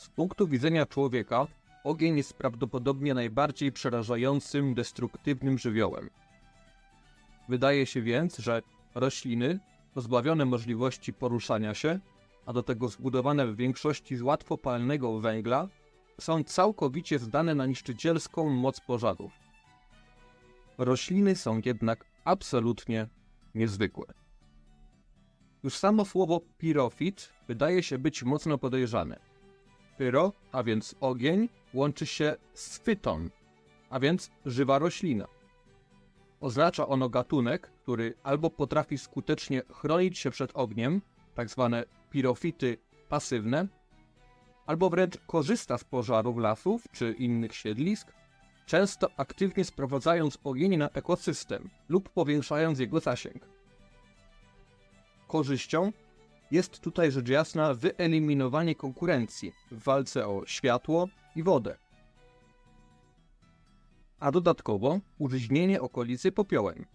Z punktu widzenia człowieka, ogień jest prawdopodobnie najbardziej przerażającym, destruktywnym żywiołem. Wydaje się więc, że rośliny, pozbawione możliwości poruszania się, a do tego zbudowane w większości z łatwopalnego węgla, są całkowicie zdane na niszczycielską moc pożarów. Rośliny są jednak absolutnie niezwykłe. Już samo słowo pirofit wydaje się być mocno podejrzane. Pyro, a więc ogień, łączy się z fyton, a więc żywa roślina. Oznacza ono gatunek, który albo potrafi skutecznie chronić się przed ogniem, tak zwane pirofity pasywne, albo wręcz korzysta z pożarów lasów czy innych siedlisk, często aktywnie sprowadzając ogień na ekosystem lub powiększając jego zasięg. Korzyścią jest tutaj rzecz jasna wyeliminowanie konkurencji w walce o światło i wodę, a dodatkowo użyźnienie okolicy popiołem.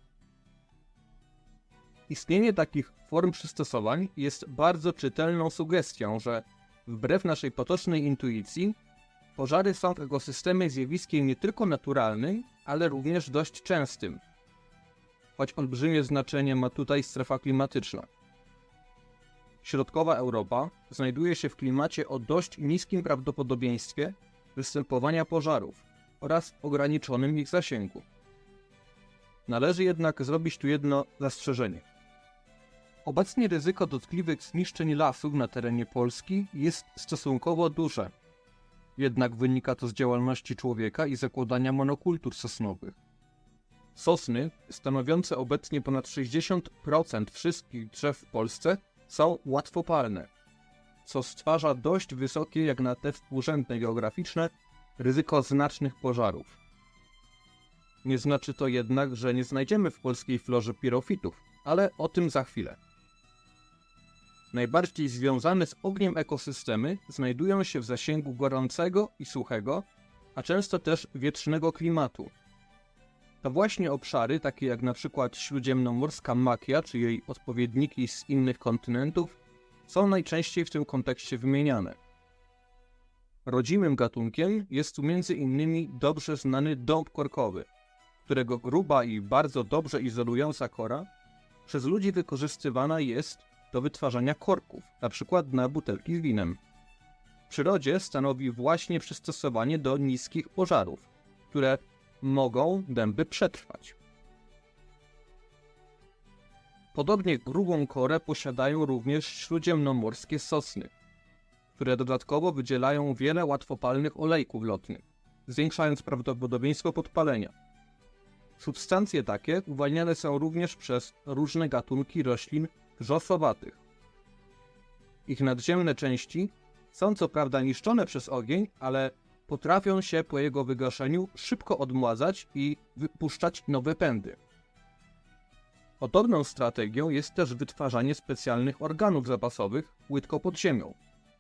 Istnienie takich form przystosowań jest bardzo czytelną sugestią, że wbrew naszej potocznej intuicji, pożary są w ekosystemie zjawiskiem nie tylko naturalnym, ale również dość częstym. Choć olbrzymie znaczenie ma tutaj strefa klimatyczna. Środkowa Europa znajduje się w klimacie o dość niskim prawdopodobieństwie występowania pożarów oraz ograniczonym ich zasięgu. Należy jednak zrobić tu jedno zastrzeżenie. Obecnie ryzyko dotkliwych zniszczeń lasów na terenie Polski jest stosunkowo duże. Jednak wynika to z działalności człowieka i zakładania monokultur sosnowych. Sosny, stanowiące obecnie ponad 60% wszystkich drzew w Polsce, są łatwopalne, co stwarza dość wysokie, jak na te współrzędne geograficzne, ryzyko znacznych pożarów. Nie znaczy to jednak, że nie znajdziemy w polskiej florze pirofitów, ale o tym za chwilę. Najbardziej związane z ogniem ekosystemy znajdują się w zasięgu gorącego i suchego, a często też wietrznego klimatu. To właśnie obszary, takie jak na przykład śródziemnomorska makia czy jej odpowiedniki z innych kontynentów, są najczęściej w tym kontekście wymieniane. Rodzimym gatunkiem jest tu innymi dobrze znany dąb korkowy, którego gruba i bardzo dobrze izolująca kora przez ludzi wykorzystywana jest do wytwarzania korków, np. na butelki z winem. W przyrodzie stanowi właśnie przystosowanie do niskich pożarów, które mogą dęby przetrwać. Podobnie grubą korę posiadają również śródziemnomorskie sosny, które dodatkowo wydzielają wiele łatwopalnych olejków lotnych, zwiększając prawdopodobieństwo podpalenia. Substancje takie uwalniane są również przez różne gatunki roślin wrzosowatych. Ich nadziemne części są co prawda niszczone przez ogień, ale potrafią się po jego wygaszeniu szybko odmładzać i wypuszczać nowe pędy. Podobną strategią jest też wytwarzanie specjalnych organów zapasowych płytko pod ziemią,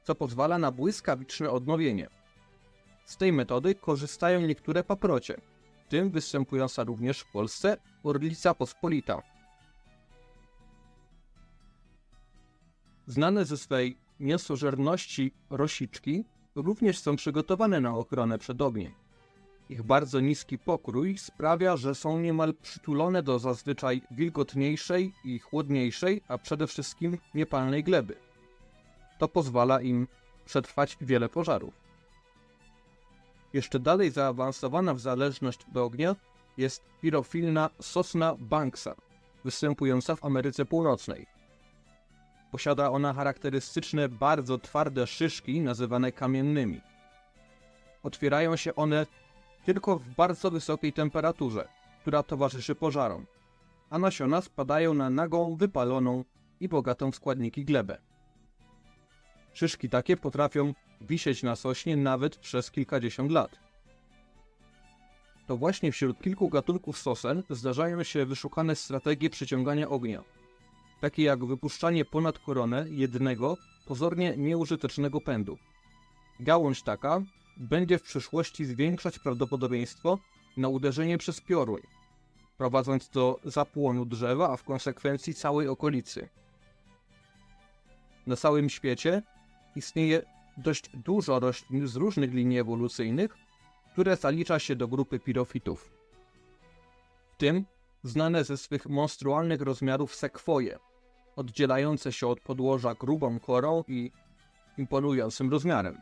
co pozwala na błyskawiczne odnowienie. Z tej metody korzystają niektóre paprocie, w tym występująca również w Polsce orlica pospolita. Znane ze swej mięsożerności rosiczki również są przygotowane na ochronę przed ogniem. Ich bardzo niski pokrój sprawia, że są niemal przytulone do zazwyczaj wilgotniejszej i chłodniejszej, a przede wszystkim niepalnej gleby. To pozwala im przetrwać wiele pożarów. Jeszcze dalej zaawansowana w zależność od ognia jest pirofilna sosna Banksa, występująca w Ameryce Północnej. Posiada ona charakterystyczne, bardzo twarde szyszki nazywane kamiennymi. Otwierają się one tylko w bardzo wysokiej temperaturze, która towarzyszy pożarom, a nasiona spadają na nagą, wypaloną i bogatą w składniki glebę. Szyszki takie potrafią wisieć na sośnie nawet przez kilkadziesiąt lat. To właśnie wśród kilku gatunków sosen zdarzają się wyszukane strategie przyciągania ognia takie jak wypuszczanie ponad koronę jednego, pozornie nieużytecznego pędu. Gałąź taka będzie w przyszłości zwiększać prawdopodobieństwo na uderzenie przez piorun, prowadząc do zapłonu drzewa, a w konsekwencji całej okolicy. Na całym świecie istnieje dość dużo roślin z różnych linii ewolucyjnych, które zalicza się do grupy pirofitów. W tym znane ze swych monstrualnych rozmiarów sekwoje, oddzielające się od podłoża grubą korą i imponującym rozmiarem.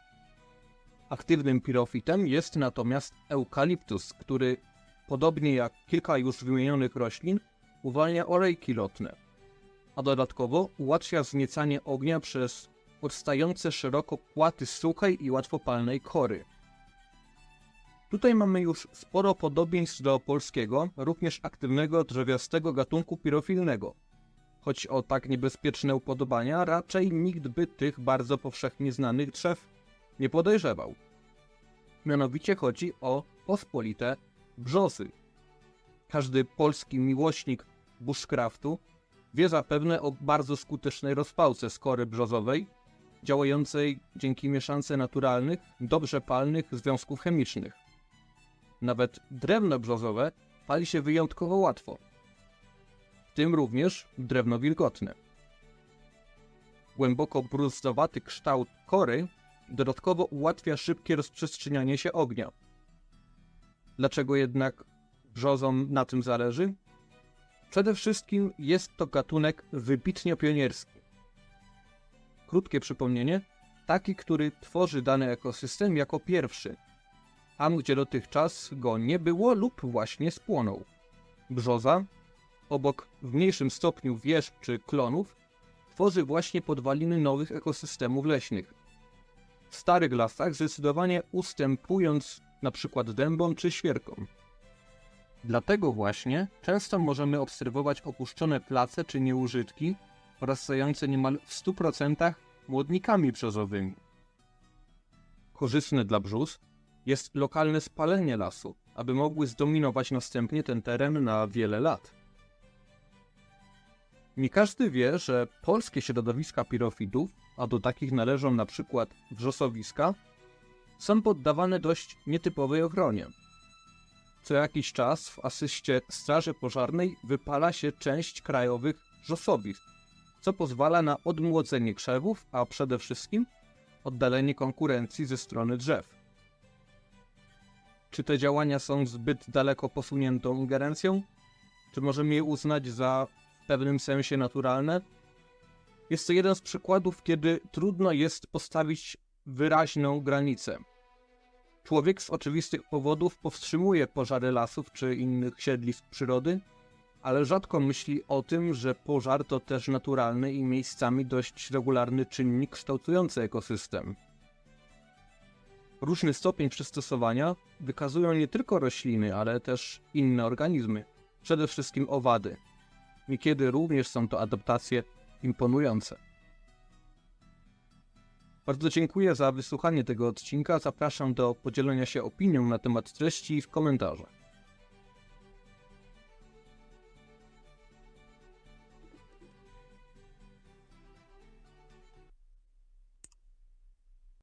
Aktywnym pirofitem jest natomiast eukaliptus, który, podobnie jak kilka już wymienionych roślin, uwalnia olejki lotne, a dodatkowo ułatwia wzniecanie ognia przez odstające szeroko płaty suchej i łatwopalnej kory. Tutaj mamy już sporo podobieństw do polskiego, również aktywnego drzewiastego gatunku pirofilnego. Choć o tak niebezpieczne upodobania raczej nikt by tych bardzo powszechnie znanych drzew nie podejrzewał. Mianowicie chodzi o pospolite brzozy. Każdy polski miłośnik bushcraftu wie zapewne o bardzo skutecznej rozpałce skory brzozowej, działającej dzięki mieszance naturalnych, dobrze palnych związków chemicznych. Nawet drewno brzozowe pali się wyjątkowo łatwo, w tym również drewno wilgotne. Głęboko bruzdowaty kształt kory dodatkowo ułatwia szybkie rozprzestrzenianie się ognia. Dlaczego jednak brzozom na tym zależy? Przede wszystkim jest to gatunek wybitnie pionierski. Krótkie przypomnienie, taki, który tworzy dany ekosystem jako pierwszy, tam gdzie dotychczas go nie było lub właśnie spłonął. Brzoza, obok w mniejszym stopniu wież czy klonów, tworzy właśnie podwaliny nowych ekosystemów leśnych. W starych lasach zdecydowanie ustępując przykład dębom czy świerkom. Dlatego właśnie często możemy obserwować opuszczone place czy nieużytki oraz stojące niemal w 100% młodnikami brzozowymi. Korzystne dla brzus jest lokalne spalenie lasu, aby mogły zdominować następnie ten teren na wiele lat. Nie każdy wie, że polskie środowiska pirofitów, a do takich należą na przykład wrzosowiska, są poddawane dość nietypowej ochronie. Co jakiś czas w asyście Straży Pożarnej wypala się część krajowych wrzosowisk, co pozwala na odmłodzenie krzewów, a przede wszystkim oddalenie konkurencji ze strony drzew. Czy te działania są zbyt daleko posuniętą ingerencją? Czy możemy je uznać za w pewnym sensie naturalne? Jest to jeden z przykładów, kiedy trudno jest postawić wyraźną granicę. Człowiek z oczywistych powodów powstrzymuje pożary lasów czy innych siedlisk przyrody, ale rzadko myśli o tym, że pożar to też naturalny i miejscami dość regularny czynnik kształtujący ekosystem. Różny stopień przystosowania wykazują nie tylko rośliny, ale też inne organizmy, przede wszystkim owady. Niekiedy również są to adaptacje imponujące. Bardzo dziękuję za wysłuchanie tego odcinka. Zapraszam do podzielenia się opinią na temat treści w komentarzach.